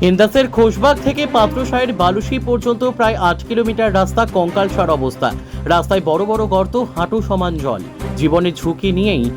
ইন্দাসের খোশবাগ থেকে পাত্রসাহের বালুশি পর্যন্ত প্রায় আট কিলোমিটার রাস্তা কঙ্কালসার অবস্থা। রাস্তায় বড় বড় গর্ত, হাঁটু সমান জল। জীবনের ঝুঁকি নিয়েই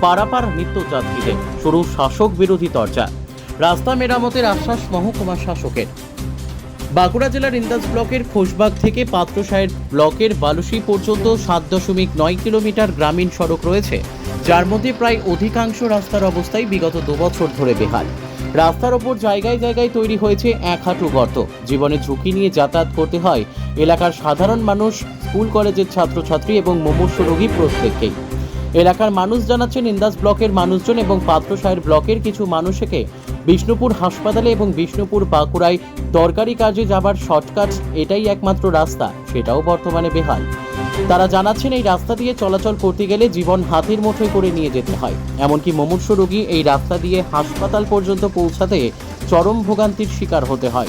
পারাপার নিত্যযাত্রীদের শুরু শাসক বিরোধী চর্চা। রাস্তা মেরামতের আশ্বাস মহকুমা শাসকের। বাঁকুড়া জেলার ইন্দাস ব্লকের খোশবাগ থেকে পাত্রসাহের ব্লকের বালুশি পর্যন্ত সাত দশমিক নয় কিলোমিটার গ্রামীণ সড়ক রয়েছে। যার মধ্যে প্রায় অধিকাংশ রাস্তার অবস্থায় বিগত দুবছর ধরে বেহাল। রাস্তার ওপর জায়গায় জায়গায় তৈরি হয়েছে এক হাঁটু গর্ত। জীবনে ঝুঁকি নিয়ে যাতায়াত করতে হয় এলাকার সাধারণ মানুষ, স্কুল কলেজের ছাত্রছাত্রী এবং মুমূর্ষ রোগী প্রত্যেককেই। এলাকার মানুষ জানাচ্ছেন, ইন্দাস ব্লকের মানুষজন এবং পাত্রসাহের ব্লকের কিছু মানুষকে বিষ্ণুপুর হাসপাতালে এবং বিষ্ণুপুর বাঁকুড়ায় দরকারি কাজে যাবার শর্টকাট এটাই একমাত্র রাস্তা, সেটাও বর্তমানে বেহাল। তারা জানাচ্ছেন এই রাস্তা দিয়ে চলাচল করতে গেলে জীবন হাতের মুঠোয় করে নিয়ে যেতে হয়। এমনকি মুমূর্ষ রোগী এই রাস্তা দিয়ে হাসপাতাল পর্যন্ত পৌঁছাতে চরম ভোগান্তির শিকার হতে হয়।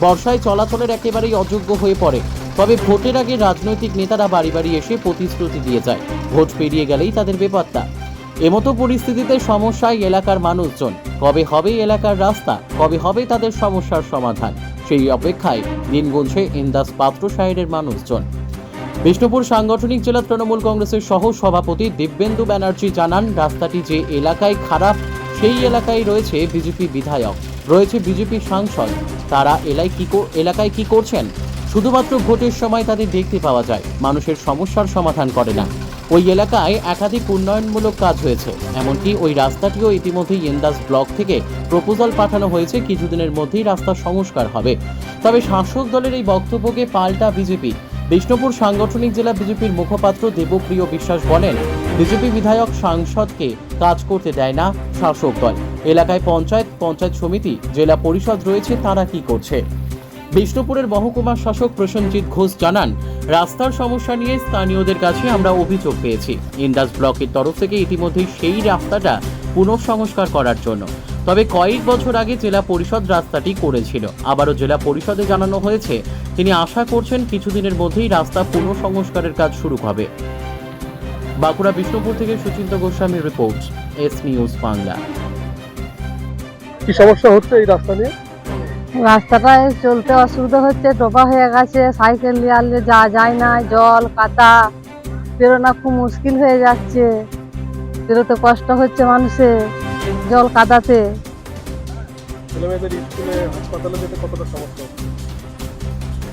বর্ষায় চলাচলের একেবারেই অযোগ্য হয়ে পড়ে। তবে ভোটের আগে রাজনৈতিক নেতারা বাড়ি বাড়ি এসে প্রতিশ্রুতি দিয়ে যায়। ভোট পেরিয়ে গেলেই তাদের বেপাত্তা। এমতো পরিস্থিতিতে সমস্যায় এলাকার মানুষজন। কবে হবে এলাকার রাস্তা? কবে হবে তাদের সমস্যার সমাধান? সেই অপেক্ষায় দিন গুনছে ইন্দাস পাত্র সাহেবের মানুষজন। বিষ্ণুপুর সাংগঠনিক জেলা তৃণমূল কংগ্রেসের সহ সভাপতি দিব্যেন্দু ব্যানার্জি জানান, রাস্তাটি যে এলাকায় খারাপ, সেই এলাকায় রয়েছে বিজেপি বিধায়ক। রয়েছে বিজেপি সাংসদ। তারা এলাকায় কি এলাকায় কি করছেন? শুধুমাত্র ভোটের সময় তাদের দেখতে পাওয়া যায়। মানুষের সমস্যার সমাধান করে না। ওই এলাকায় একাধিক উন্নয়নমূলক কাজ হয়েছে। এমনকি ওই রাস্তাটিও ইতিমধ্যেই ইন্দাস ব্লক থেকে প্রপোজাল পাঠানো হয়েছে। কিছুদিনের মধ্যেই রাস্তার সংস্কার হবে। তবে শাসক দলের এই বক্তব্যকে পাল্টা বিজেপি বিষ্ণুপুর সাংগঠনিক জেলা বিজেপির মুখপাত্র দেবপ্রিয় বিশ্বাস বলেন, বিজেপি বিধায়ক সাংসদকে কাজ করতে দেয় না শাসক দল। এলাকায় পঞ্চায়েত পঞ্চায়েত সমিতি, জেলা পরিষদ রয়েছে, তারা কি করছে? বিষ্ণুপুরের মহকুমা শাসক প্রসেনজিৎ ঘোষ জানান, রাস্তার সমস্যা নিয়ে স্থানীয়দের কাছে আমরা অভিযোগ পেয়েছি। ইন্দাস ব্লকের তরফ থেকে ইতিমধ্যেই সেই রাস্তাটা পুনঃসংস্কার করার জন্য। তবে কয়েক বছর আগে জেলা পরিষদ রাস্তাটি করেছিল। আবারও জেলা পরিষদে জানানো হয়েছে তিনি আশা করছেন কিছুদিনের মধ্যেই রাস্তা পুনঃসংস্কারের কাজ শুরু হবে। বাঁকুড়া বিষ্ণুপুর থেকে সুচিন্ত গোস্বামীর রিপোর্ট এস নিউজ বাংলা। কি সমস্যা হচ্ছে এই রাস্তা নিয়ে? রাস্তাটায় চলতে অসুবিধা হচ্ছে ডোবা হয়ে গেছে সাইকেল নিয়ে আনলে যা যায় না জল কাদা বেরোনা খুব মুশকিল হয়ে যাচ্ছে। বেরোতে কষ্ট হচ্ছে মানুষের। জল কাদাতে।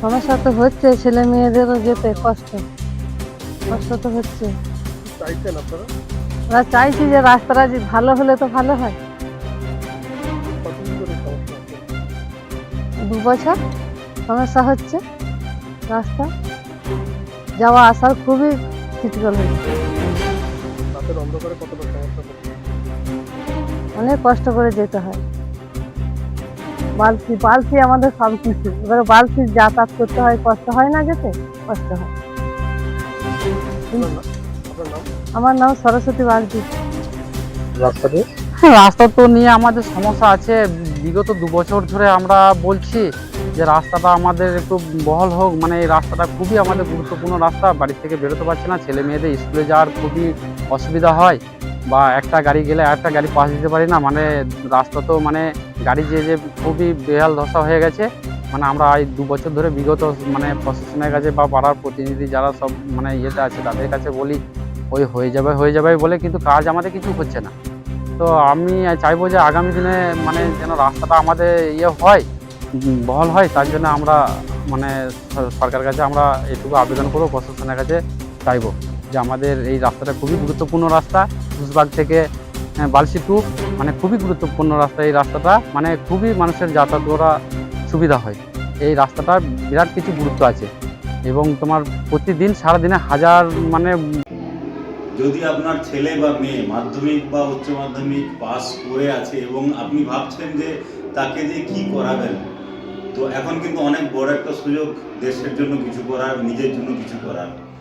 সমস্যা তো হচ্ছে ছেলে মেয়েদেরও যেতে কষ্ট। কষ্ট তো হচ্ছে। ওরা চাইছি যে রাস্তাটা ভালো হলে তো ভালো হয়। দু বছর সমস্যা হচ্ছে রাস্তা। যাওয়া আসার খুবই ক্রিটিক্যাল হচ্ছে। রাতের অন্ধকারে কতটা সমস্যা হচ্ছে? অনেক কষ্ট করে যেতে হয়। বালতি বালতি আমাদের সব কিছু এবারে বালতি যাতায়াত করতে হয় কষ্ট হয় না যেতে? কষ্ট হয়। আমার নাম সরস্বতী বালতি রাস্তা রাস্তা তো নিয়ে আমাদের সমস্যা আছে। বিগত দু বছর ধরে আমরা বলছি যে রাস্তাটা আমাদের একটু বহল হোক। মানে এই রাস্তাটা খুবই আমাদের গুরুত্বপূর্ণ রাস্তা। বাড়ি থেকে বেরোতে পারছে না ছেলে মেয়েদের স্কুলে যাওয়ার খুবই অসুবিধা হয়। বা একটা গাড়ি গেলে একটা গাড়ি পাশ দিতে পারি না মানে রাস্তা তো মানে গাড়ি যে যে খুবই বেহাল দশা হয়ে গেছে মানে আমরা এই দু বছর ধরে বিগত মানে প্রশাসনের কাছে বা পাড়ার প্রতিনিধি যারা সব মানে ইয়েতে আছে তাদের কাছে বলি, ওই হয়ে যাবে হয়ে যাবে বলে কিন্তু কাজ আমাদের কিছু হচ্ছে না। তো আমি চাইব যে আগামী দিনে মানে যেন রাস্তাটা আমাদের ইয়ে হয় বহল হয়, তার জন্য আমরা মানে সরকারের কাছে আমরা এটুকু আবেদন করব, প্রশাসনের কাছে চাইব। যে আমাদের এই রাস্তাটা খুবই গুরুত্বপূর্ণ রাস্তা ঘুষবাগ থেকে আহ, বালসি মানে খুবই গুরুত্বপূর্ণ রাস্তা এই রাস্তাটা মানে খুবই মানুষের যাতায়াত করা সুবিধা হয়। এই রাস্তাটা বিরাট কিছু গুরুত্ব আছে এবং তোমার প্রতিদিন সারাদিনে হাজার মানে যদি আপনার ছেলে বা মেয়ে মাধ্যমিক বা উচ্চ মাধ্যমিক পাস করে আছে এবং আপনি ভাবছেন যে তাকে দিয়ে কি করাবেন তো এখন কিন্তু অনেক বড় একটা সুযোগ দেশের জন্য কিছু করার নিজের জন্য কিছু করার।